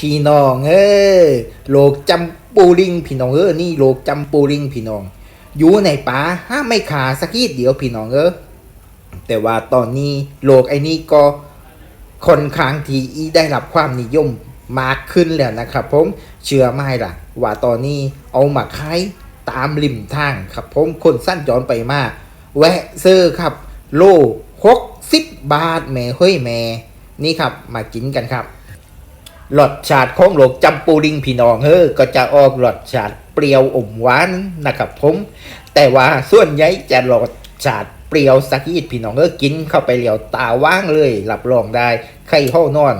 พี่น้องเอ้ยโลกจำปูลิงพี่น้องเอ้ยนี่โลกจำปูลิงพี่น้อง อยู่ในป่าห้ามไม่ขาสักทีเดียวพี่น้องเอ้ยแต่ว่าตอนนี้โลกไอ้นี่ก็ค่อนข้างที่อีได้รับความนิยมมากขึ้นแล้วนะครับผมเชื่อไหมล่ะ ว่าตอนนี้เอามาขายตามริมทางครับผมคนสั้นจรไปมาก แวะซื้อครับ โลหกสิบบาทแม่เฮ้ยแม่นี่ครับมากินกันครับ รสชาติของโลกจำปูลิงพี่น้องเฮ้อก็จะออกรสชาติเปรี้ยวอมหวานนะครับผม แต่ว่าส่วนใหญ่จะรสชาติเปรี้ยวสักยีดพี่น้องเฮ้กินเข้าไปเหลียวตาว่างเลยรับรองได้ใครเข้านอน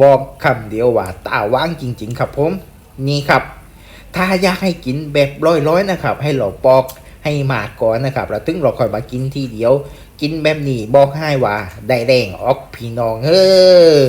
บอกคำเดียวว่าตาว่างจริง ๆ ครับผม นี่ครับ ถ้าอยากให้กินแบบร้อยๆนะครับ ให้เราปอกให้มาก่อนนะครับแล้วถึงเราค่อยมากินทีเดียว กินแบบนี้บอกให้ว่าได้แรงออกพี่น้องเฮ้อ